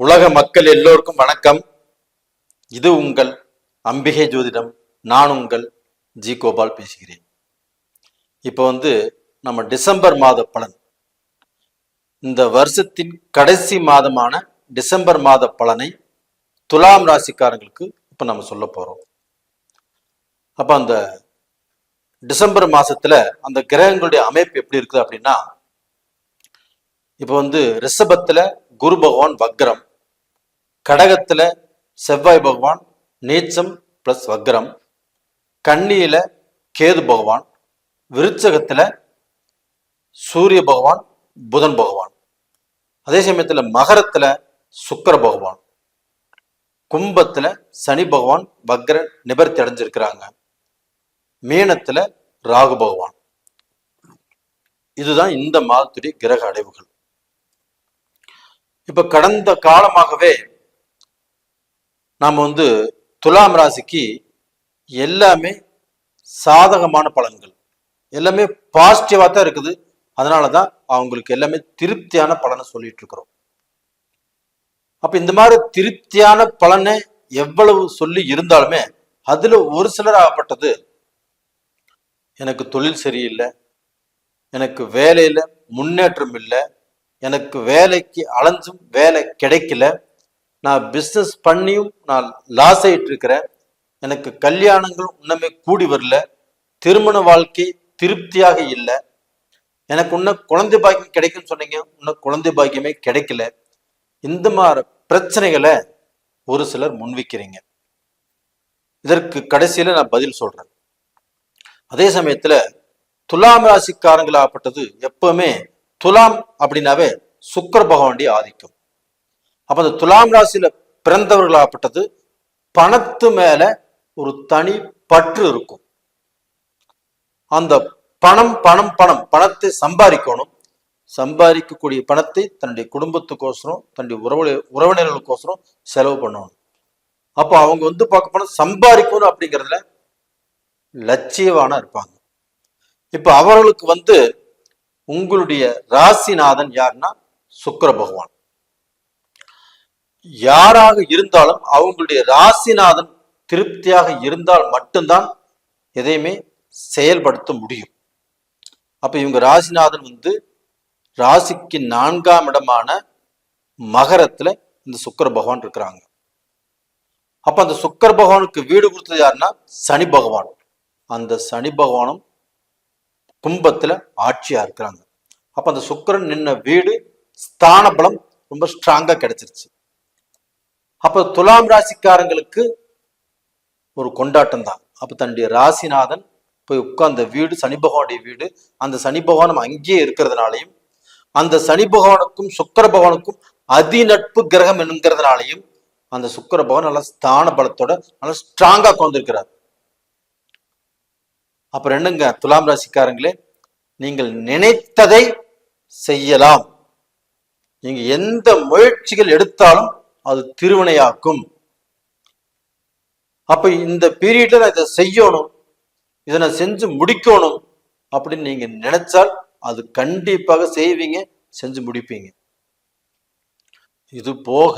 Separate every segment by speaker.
Speaker 1: உலக மக்கள் எல்லோருக்கும் வணக்கம். இது உங்கள் அம்பிகை ஜோதிடம். நான் உங்கள் ஜி கோபால் பேசுகிறேன். இப்போ வந்து நம்ம டிசம்பர் மாத பலன். இந்த வருஷத்தின் கடைசி மாதமான டிசம்பர் மாத பலனை துலாம் ராசிக்காரங்களுக்கு இப்போ நம்ம சொல்ல போகிறோம் அப்போ அந்த டிசம்பர் மாதத்தில் அந்த கிரகங்களுடைய அமைப்பு எப்படி இருக்குது அப்படின்னா இப்போ வந்து ரிஷபத்தில் குரு பகவான் வக்ரம். கடகத்துல செவ்வாய் பகவான் நீச்சம் ப்ளஸ் வக்ரம். கன்னியில கேது பகவான் விருச்சகத்தில் சூரிய பகவான் புதன் பகவான். அதே சமயத்தில் மகரத்தில் சுக்கர பகவான். கும்பத்தில் சனி பகவான் வக்ர நிபர்த்தி அடைஞ்சிருக்கிறாங்க. மீனத்துல ராகு பகவான். இதுதான் இந்த மாதத்துடைய கிரக அடைவுகள். இப்ப கடந்த காலமாகவே நாம் வந்து துலாம் ராசிக்கு எல்லாமே சாதகமான பலன்கள். எல்லாமே பாசிட்டிவாக தான் இருக்குது. அதனால தான் அவங்களுக்கு எல்லாமே திருப்தியான பலனை சொல்லிட்டு இருக்கிறோம் அப்போ இந்த மாதிரி திருப்தியான பலனை எவ்வளவு சொல்லி இருந்தாலுமே அதில் ஒரு சிலர் ஆகப்பட்டது எனக்கு தொழில் சரியில்லை எனக்கு வேலையில் முன்னேற்றம் இல்லை எனக்கு வேலைக்கு அலைஞ்சும் வேலை கிடைக்கல நான் பிஸ்னஸ் பண்ணியும் நான் லாஸ் ஆயிட்டு இருக்கிறேன் எனக்கு கல்யாணங்கள் இன்னுமே கூடி வரல. திருமண வாழ்க்கை திருப்தியாக இல்லை. எனக்கு இன்னும் குழந்தை பாக்கியம் கிடைக்கும்னு சொன்னீங்க. இன்னும் குழந்தை பாக்கியமே கிடைக்கல. இந்த மாதிரி பிரச்சனைகளை ஒரு சிலர் முன்வைக்கிறீங்க. இதற்கு கடைசியில நான் பதில் சொல்றேன். அதே சமயத்துல துலாம் ராசிக்காரங்களாகப்பட்டது எப்பவுமே துலாம் அப்படின்னாவே சுக்கர பகவானுடைய ஆதிக்கம். அப்ப அந்த துலாம் ராசியில பிறந்தவர்களாகப்பட்டது பணத்து மேல ஒரு தனி பற்று இருக்கும். அந்த பணம் பணம் பணம் பணத்தை சம்பாதிக்கணும். சம்பாதிக்கக்கூடிய பணத்தை தன்னுடைய குடும்பத்துக்கோசரம் தன்னுடைய உறவு உறவினர்களுக்கோசரம் செலவு பண்ணணும். அப்போ அவங்க வந்து பார்க்க போனா சம்பாதிக்கணும் அப்படிங்கிறதுல லட்சியவானா இருப்பாங்க. இப்போ அவர்களுக்கு வந்து உங்களுடைய ராசிநாதன் யாருன்னா சுக்கர பகவான். யாராக இருந்தாலும் அவங்களுடைய ராசிநாதன் திருப்தியாக இருந்தால் மட்டும்தான் எதையுமே செயல்படுத்த முடியும். அப்ப இவங்க ராசிநாதன் வந்து ராசிக்கு நான்காம் இடமான மகரத்துல இந்த சுக்கர பகவான் இருக்கிறாங்க. அப்ப அந்த சுக்கர பகவானுக்கு வீடு கொடுத்தது யாருன்னா சனி பகவான். அந்த சனி பகவானும் கும்பத்துல ஆட்சியா இருக்கிறாங்க. அப்ப அந்த சுக்கிரன் நின்ன வீடு ஸ்தான பலம் ரொம்ப ஸ்ட்ராங்கா கிடைச்சிருச்சு. அப்ப துலாம் ராசிக்காரங்களுக்கு ஒரு கொண்டாட்டம் தான் அப்ப தன்னுடைய ராசிநாதன் போய் உட்கார்ந்த வீடு சனி பகவானுடைய வீடு அந்த சனி பகவானம் அங்கேயே இருக்கிறதுனாலையும் அந்த சனி பகவானுக்கும் சுக்கர பகவானுக்கும் அதிநட்பு கிரகம் என்கிறதுனாலையும் அந்த சுக்கர பகவான் நல்ல ஸ்தான பலத்தோட நல்லா ஸ்ட்ராங்கா கொண்டிருக்கிறார் அப்புறம் என்னங்க துலாம் ராசிக்காரங்களே நீங்கள் நினைத்ததை செய்யலாம். நீங்க எந்த முயற்சிகள் எடுத்தாலும் அது திருவினையாக்கும். அப்ப இந்த பீரியட்ல நான் இதை செய்யணும் இதை நான் செஞ்சு முடிக்கணும் அப்படின்னு நீங்க நினைச்சால் அது கண்டிப்பாக செய்வீங்க செஞ்சு முடிப்பீங்க. இது போக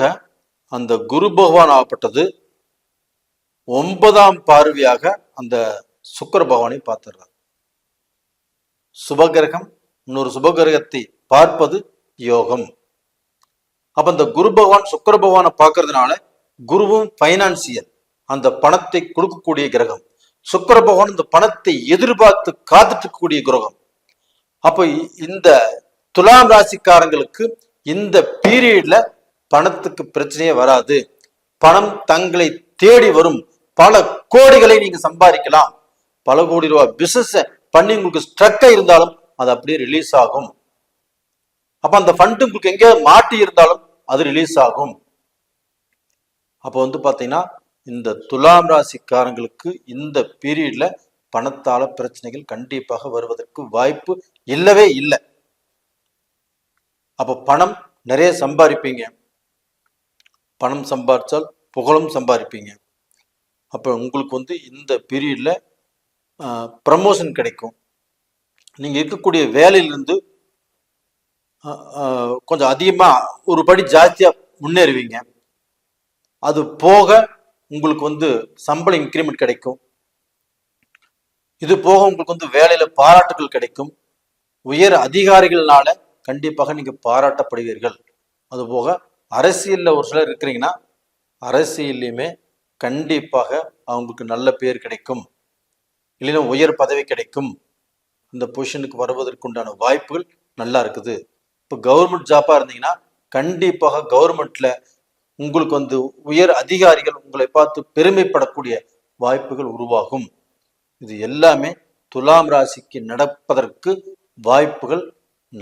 Speaker 1: அந்த குரு பகவான் ஆகப்பட்டது ஒன்பதாம் பார்வையாக அந்த சுக்கர பகவானை பார்த்துடுறார். சுபகிரகம் இன்னொரு சுபகிரகத்தை பார்ப்பது யோகம். அப்ப இந்த குரு பகவான் சுக்கர பகவானை பார்க்கறதுனால குருவும் பைனான்சியல் அந்த பணத்தை கொடுக்கக்கூடிய கிரகம். சுக்கர பகவான் இந்த பணத்தை எதிர்பார்த்து காத்துட்டு இருக்கக்கூடிய கிரகம். அப்ப இந்த துலாம் ராசிக்காரங்களுக்கு இந்த பீரியட்ல பணத்துக்கு பிரச்சனையே வராது. பணம் தங்களை தேடி வரும். பல கோடிகளை நீங்க சம்பாதிக்கலாம். பல கோடி ரூபாய் பிசினஸ் பண்ணி உங்களுக்கு ஸ்ட்ரக்கா இருந்தாலும் அது அப்படியே ரிலீஸ் ஆகும். அப்ப அந்த ஃபண்ட் உங்களுக்கு எங்கேயாவது மாட்டி இருந்தாலும் அது ரிலீஸ் ஆகும். அப்போ வந்து பாத்தீங்கன்னா இந்த துலாம் ராசிக்காரங்களுக்கு இந்த பீரியட்ல பணத்தால பிரச்சனைகள் கண்டிப்பாக வருவதற்கு வாய்ப்பு இல்லவே இல்லை. அப்போ பணம் நிறைய சம்பாதிப்பீங்க. பணம் சம்பாதிச்சால் புகழும் சம்பாதிப்பீங்க. அப்போ உங்களுக்கு வந்து இந்த பீரியட்ல ப்ரமோஷன் கிடைக்கும். நீங்க இருக்கக்கூடிய வேலையிலிருந்து கொஞ்சம் அதிகமாக ஒரு படி ஜாஸ்தியாக முன்னேறுவீங்க. அது போக உங்களுக்கு வந்து சம்பள இன்க்ரிமெண்ட் கிடைக்கும். இது போக உங்களுக்கு வந்து வேலையில் பாராட்டுகள் கிடைக்கும். உயர் அதிகாரிகள்னால கண்டிப்பாக நீங்கள் பாராட்டப்படுவீர்கள். அதுபோக அரசியலில் ஒரு சிலர் இருக்கிறீங்கன்னா அரசியல்லையுமே கண்டிப்பாக அவங்களுக்கு நல்ல பேர் கிடைக்கும். இல்லைன்னா உயர் பதவி கிடைக்கும். இந்த பொசிஷனுக்கு வருவதற்குண்டான வாய்ப்புகள் நல்லா இருக்குது. இப்போ கவர்மெண்ட் ஜாப்பாக இருந்தீங்கன்னா கண்டிப்பாக கவர்மெண்ட்ல உங்களுக்கு வந்து உயர் அதிகாரிகள் உங்களை பார்த்து பெருமைப்படக்கூடிய வாய்ப்புகள் உருவாகும். இது எல்லாமே துலாம் ராசிக்கு நடப்பதற்கு வாய்ப்புகள்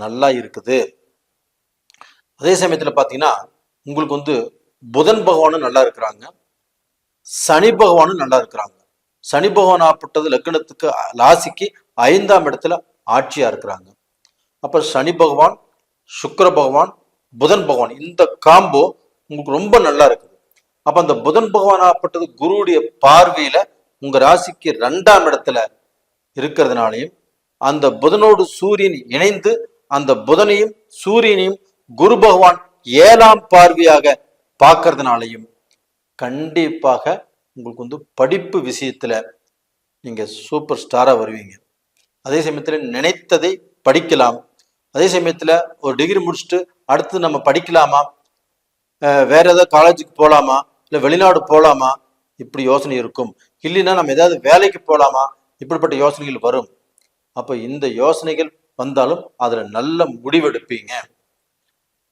Speaker 1: நல்லா இருக்குது. அதே சமயத்துல பாத்தீங்கன்னா உங்களுக்கு வந்து புதன் பகவானும் நல்லா இருக்கிறாங்க. சனி பகவானும் நல்லா இருக்கிறாங்க. சனி பகவான் ஆப்பட்டது லக்னத்துக்கு ராசிக்கு ஐந்தாம் இடத்துல ஆட்சியா இருக்கிறாங்க. அப்ப சனி பகவான் சுக்கர பகவான் புதன் பகவான் இந்த காம்போ உங்களுக்கு ரொம்ப நல்லா இருக்குது. அப்ப அந்த புதன் பகவான் ஆகப்பட்டது குருவுடைய பார்வையில உங்க ராசிக்கு ரெண்டாம் இடத்துல இருக்கிறதுனாலையும் அந்த புதனோடு சூரியன் இணைந்து அந்த புதனையும் சூரியனையும் குரு பகவான் ஏழாம் பார்வையாக பார்க்கறதுனாலையும் கண்டிப்பாக உங்களுக்கு வந்து படிப்பு விஷயத்துல நீங்க சூப்பர் ஸ்டாரா வருவீங்க. அதே சமயத்தில் நினைத்ததை படிக்கலாம். அதே சமயத்துல ஒரு டிகிரி முடிச்சுட்டு அடுத்து நம்ம படிக்கலாமா? வேற ஏதாவது காலேஜுக்கு போகலாமா இல்லை வெளிநாடு போகலாமா இப்படி யோசனை இருக்கும். இல்லைன்னா நம்ம ஏதாவது வேலைக்கு போகலாமா இப்படிப்பட்ட யோசனைகள் வரும். அப்போ இந்த யோசனைகள் வந்தாலும் அதுல நல்ல முடிவெடுப்பீங்க.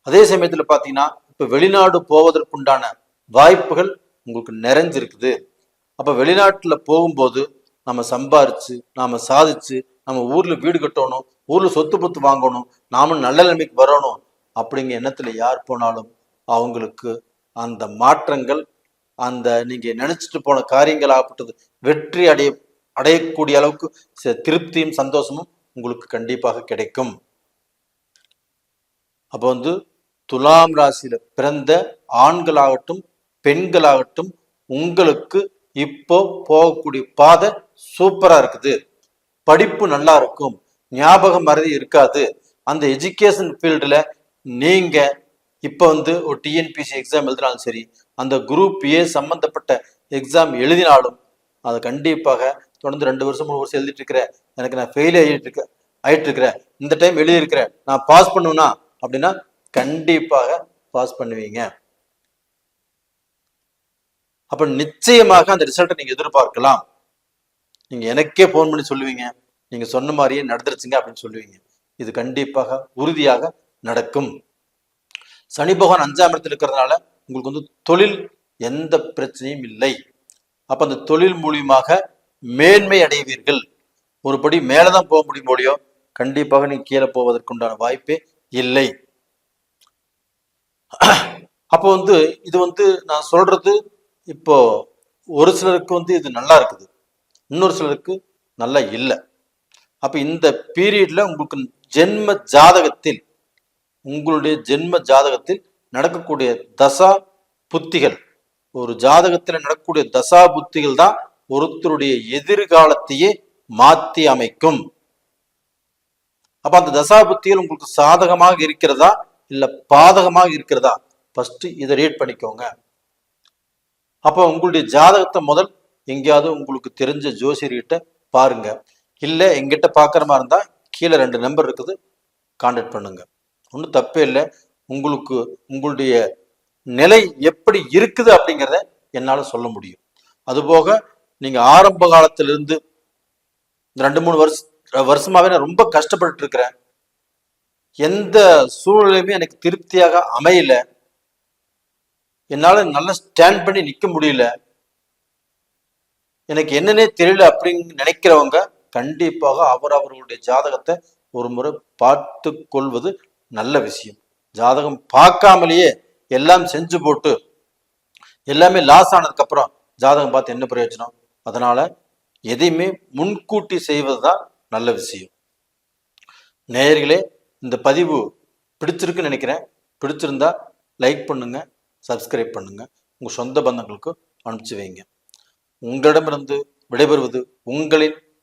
Speaker 1: அதே சமயத்துல பாத்தீங்கன்னா இப்போ வெளிநாடு போவதற்குண்டான வாய்ப்புகள் உங்களுக்கு நிறைஞ்சிருக்குது. அப்போ வெளிநாட்டில் போகும்போது நம்ம சம்பாரிச்சு நாம சாதிச்சு நம்ம ஊர்ல வீடு கட்டணும் ஊர்ல சொத்து பத்து வாங்கணும் நாம நல்ல நிலைமைக்கு வரணும் அப்படிங்கிற எண்ணத்துல யார் போனாலும் அவங்களுக்கு அந்த மாற்றங்கள் அந்த நீங்க நினைச்சிட்டு போன காரியங்கள் ஆகப்பட்டது வெற்றி அடைய அடையக்கூடிய அளவுக்கு ச- திருப்தியும் சந்தோஷமும் உங்களுக்கு கண்டிப்பாக கிடைக்கும். அப்போ வந்து துலாம் ராசியில பிறந்த ஆண்களாகட்டும் பெண்களாகட்டும் உங்களுக்கு இப்போ போகக்கூடிய பாதை சூப்பரா இருக்குது. படிப்பு நல்லா இருக்கும் ஞாபகம் மறதி இருக்காது. அந்த எஜுகேஷன் ஃபீல்டில் நீங்கள் இப்போ வந்து ஒரு டிஎன்பிசி எக்ஸாம் எழுதினாலும் சரி அந்த குரூப் ஏ சம்மந்தப்பட்ட எக்ஸாம் எழுதினாலும் அதை கண்டிப்பாக தொடர்ந்து ரெண்டு வருஷம் மூணு வருஷம் எழுதிட்டு இருக்கிறேன் எனக்கு நான் ஃபெயில் ஆகிட்டு இருக்க ஆயிட்டு இருக்கிறேன் இந்த டைம் எழுதியிருக்கிறேன் நான் பாஸ் பண்ணுவேனா அப்படின்னா கண்டிப்பாக பாஸ் பண்ணுவீங்க. அப்ப நிச்சயமாக அந்த ரிசல்ட்டை நீங்க எதிர்பார்க்கலாம். நீங்க எனக்கே ஃபோன் பண்ணி சொல்லுவீங்க. நீங்க சொன்ன மாதிரியே நடந்துருச்சுங்க அப்படின்னு சொல்லுவீங்க. இது கண்டிப்பாக உறுதியாக நடக்கும். சனி பகவான் அஞ்சாம் இடத்துல இருக்கிறதுனால உங்களுக்கு வந்து தொழில் எந்த பிரச்சனையும் இல்லை. அப்ப அந்த தொழில் மூலியமாக மேன்மை அடைவீர்கள். ஒரு படி மேலதான் போக முடியும் போலியோ கண்டிப்பாக நீ கீழே போவதற்குண்டான வாய்ப்பே இல்லை. அப்போ வந்து இது வந்து நான் சொல்றது இப்போ ஒரு சிலருக்கு வந்து இது நல்லா இருக்குது. இன்னொரு சிலருக்கு நல்லா இல்லை. அப்ப இந்த பீரியட்ல உங்களுக்கு ஜென்ம ஜாதகத்தில் உங்களுடைய ஜென்ம ஜாதகத்தில் நடக்கக்கூடிய தசா புத்திகள் ஒரு ஜாதகத்தில் நடக்கக்கூடிய தசா புத்திகள் தான் ஒருத்தருடைய எதிர்காலத்தையே மாத்தி அமைக்கும். அப்ப அந்த தசா புத்திகள் உங்களுக்கு சாதகமாக இருக்கிறதா இல்ல பாதகமாக இருக்கிறதா? ஃபர்ஸ்ட் இதை ரீட் பண்ணிக்கோங்க. அப்போ உங்களுடைய ஜாதகத்தை முதல் எங்கேயாவது உங்களுக்கு தெரிஞ்ச ஜோசியர்கிட்ட பாருங்க. இல்லை எங்கிட்ட பார்க்குற மாதிரி இருந்தால் கீழே ரெண்டு நம்பர் இருக்குது கான்டாக்ட் பண்ணுங்க. ஒன்றும் தப்பே இல்லை. உங்களுக்கு உங்களுடைய நிலை எப்படி இருக்குது அப்படிங்கிறத என்னால் சொல்ல முடியும். அதுபோக நீங்கள் ஆரம்ப காலத்திலிருந்து இந்த ரெண்டு மூணு வருஷ வருஷமாகவே நான் ரொம்ப கஷ்டப்பட்டு இருக்கிறேன். எந்த சூழ்நிலையுமே எனக்கு திருப்தியாக அமையல. என்னால் நல்லா ஸ்டாண்ட் பண்ணி நிற்க முடியல. எனக்கு என்னன்னே தெரியல அப்படின்னு நினைக்கிறவங்க கண்டிப்பாக அவர் அவர்களுடைய ஜாதகத்தை ஒரு முறை பார்த்து கொள்வது நல்ல விஷயம். ஜாதகம் பார்க்காமலேயே எல்லாம் செஞ்சு போட்டு எல்லாமே லாஸ் ஆனதுக்கு அப்புறம் ஜாதகம் பார்த்து என்ன பிரயோஜனம்? அதனால எதையுமே முன்கூட்டி செய்வது தான் நல்ல விஷயம். நேயர்களே இந்த பதிவு பிடிச்சிருக்குன்னு நினைக்கிறேன். பிடிச்சிருந்தா லைக் பண்ணுங்க சப்ஸ்கிரைப் பண்ணுங்க. உங்க சொந்த பந்தங்களுக்கு அனுப்பிச்சு வைங்க. உங்களிடமிருந்து விடைபெறுவது உங்களின்